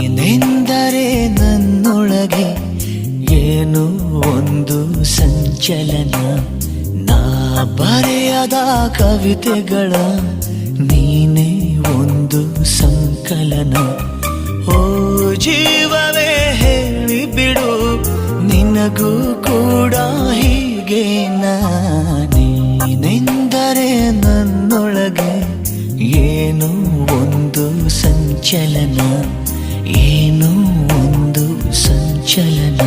ನೀನೆಂದರೆ ನನ್ನೊಳಗೆ ಏನು ಒಂದು ಸಂಚಲನ? ನಾ ಬರೆಯದ ಕವಿತೆಗಳ ನೀನೇ ಒಂದು ಸಂಕಲನ. ಓ ಜೀವವೇ ಹೇಳಿಬಿಡು, ನಿನಗೂ ಕೂಡ ಹೀಗೆ ನೀನೆಂದರೆ ನನ್ನೊಳಗೆ ಏನು ಒಂದು ಸಂಚಲನ? ಏನು ಒಂದು ಸಂಚಲನ